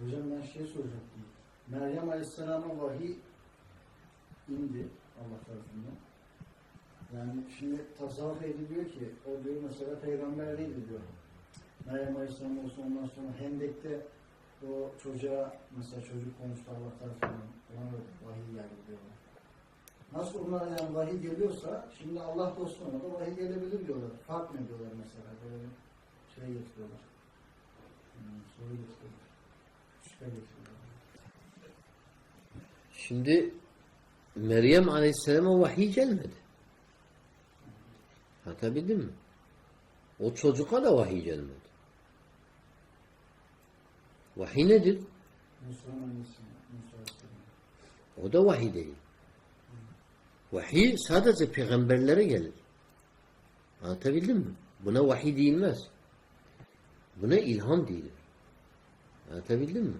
Hocam ben şey soracaktım. Meryem Aleyhisselam'a vahiy indi Allah tarafından. Yani şimdi tasavvuf ediliyor ki o diyor mesela peygamber değildi diyor. Meryem Aleyhisselam olsun ondan sonra Hendek'te o çocuğa mesela çocuk konuştu Allah tarafından ona vahiy geldi diyorlar. Nasıl onlara yani vahiy geliyorsa şimdi Allah dostuna da vahiy gelebilir diyorlar. Fark mı diyorlar mesela böyle şey getiriyorlar. Hmm, soru getiriyorlar. Şimdi Meryem Aleyhisselam'a vahiy gelmedi. Anlatabildim mi? O çocuğa da vahiy gelmedi. Vahiy nedir? O da vahiy değil. Vahiy sadece peygamberlere gelir. Anlatabildim mi? Buna vahiy değilmez. Buna ilham değilir. Anlatabildim mi?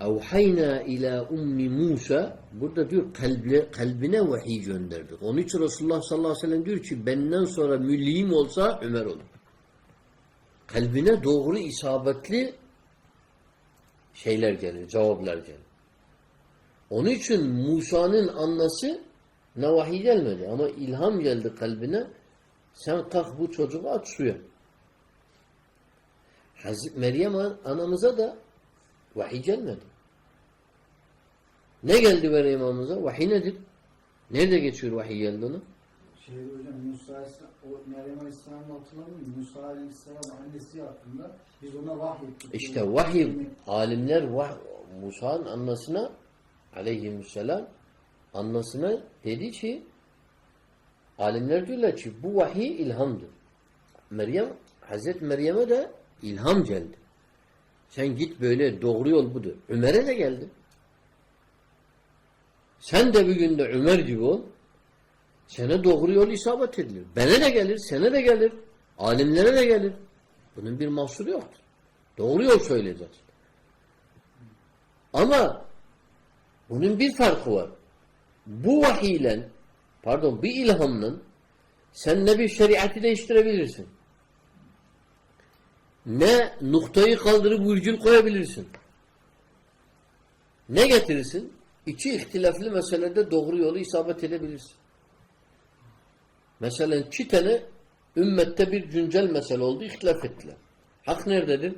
Evhayna ila ummi Musa burada diyor kalbine, kalbine vahiy gönderdik. Onun için Resulullah sallallahu aleyhi ve sellem diyor ki benden sonra mülliyim olsa Ömer olur. Kalbine doğru isabetli şeyler gelir, cevaplar gelir. Onun için Musa'nın annesi ne vahiy gelmedi ama ilham geldi kalbine. Sen kalk bu çocuğu at suya. Hazreti Meryem an- anamıza da vahiy gelmedi. Ne geldi Meryem anamıza? Vahiy nedir? Nerede geçiyor vahiy geldi ona? Şeyde hocam Musa Aleyhisselam, o Meryem Aleyhisselam'ı hatırlamıyor musun? Musa Aleyhisselam annesi hakkında biz ona vahyettik. İşte vahiy, alimler vah, Musa'nın annesine aleyhisselam annesine dedi ki alimler diyorlar ki bu vahiy ilhamdır. Meryem, Hazreti Meryem'e de ilham geldi. Sen git böyle doğru yol budur. Ömer'e de geldi. Sen de bir günde Ömer gibi ol. Sana doğru yol isabet edilir. Bana de gelir, sana de gelir. Alimlere de gelir. Bunun bir mahsuru yoktur. Doğru yol söyleyeceksin. Ama bunun bir farkı var. Bu vahiyle pardon bir ilhamla sen ne bir şeriatı değiştirebilirsin. Ne noktayı kaldırıp virgül koyabilirsin. Ne getirirsin? İki ihtilaflı meselede doğru yolu isabet edebilirsin. Mesela iki tane ümmette bir güncel mesele oldu, ihtilaf ettiler. Hak nerededir?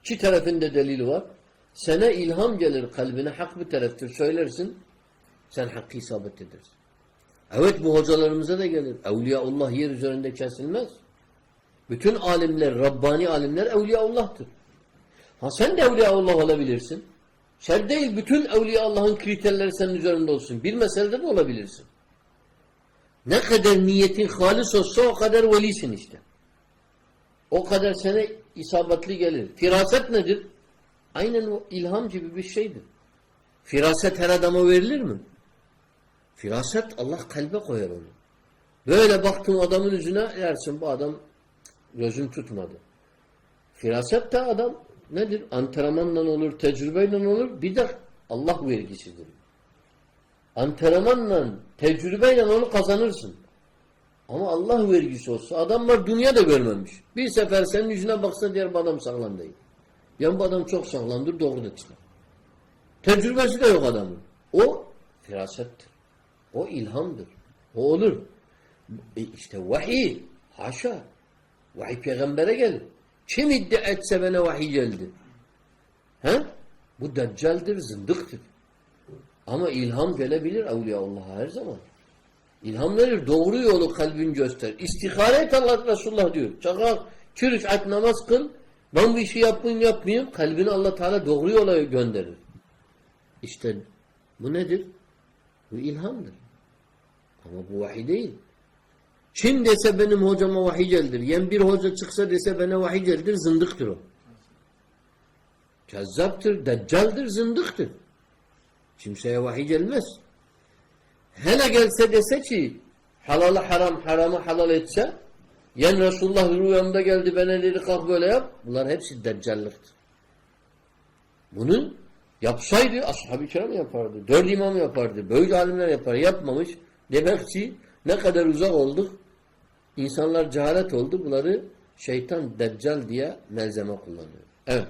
İki tarafında delili var. Sana ilham gelir kalbine, hak bir taraftır söylersin, sen hakkı isabet edersin. Evet bu hocalarımıza da gelir. Evliyaullah yer üzerinde kesilmez. Bütün alimler, Rabbani alimler Evliyaullah'tır. Ha sen de Evliyaullah olabilirsin. Şer değil, bütün Evliyaullah'ın kriterleri senin üzerinde olsun. Bir meselede de olabilirsin. Ne kadar niyetin halis olsa o kadar velisin işte. O kadar sana isabetli gelir. Firaset nedir? Aynen ilham gibi bir şeydir. Firaset her adama verilir mi? Firaset Allah kalbe koyar onu. Böyle baktın adamın yüzüne dersin bu adam gözüm tutmadı. Firaset de adam nedir? Antrenmanla olur, tecrübeyle olur. Bir de Allah vergisidir. Antrenmanla, tecrübeyle onu kazanırsın. Ama Allah vergisi olsa adam var dünya da görmemiş. Bir sefer senin yüzüne baksa diğer bu adam sağlam değil. Yani bu adam çok sağlamdır doğru da çıkar. Tecrübesi de yok adamın. O firasettir. O ilhamdır. O olur. E işte vahiy. Haşa. Vahiy peygambere gelir. Kim iddia etse bana vahiy geldi. He? Bu deccaldir, zındıktır. Ama ilham gelebilir Evliyaullah'a her zaman. İlham verir. Doğru yolu kalbin göster. İstihare et Allah Resulullah diyor. Çakal, çürüş at namaz kıl. Ben bu işi yapmayayım yapmayayım. Kalbini Allah Teala doğru yola gönderir. İşte bu nedir? Bu ilhamdır. Ama bu vahiy değil. Kim dese benim hocama vahiy geldir. Yen bir hoca çıksa dese bana vahiy geldir. Zındıktır o. Kezzaptır, deccaldır, zındıktır. Kimseye vahiy gelmez. Hele gelse dese ki halalı haram, haramı halal etse yen Resulullah rüyamda geldi bana dedi kalk böyle yap. Bunlar hepsi deccallıktır. Bunu yapsaydı ashab-ı kiram yapardı. Dört imam yapardı. Böyle alimler yapar. Yapmamış. Demek ki ne kadar uzak olduk. İnsanlar cehalet oldu. Bunları şeytan deccal diye malzeme kullanıyor. Evet.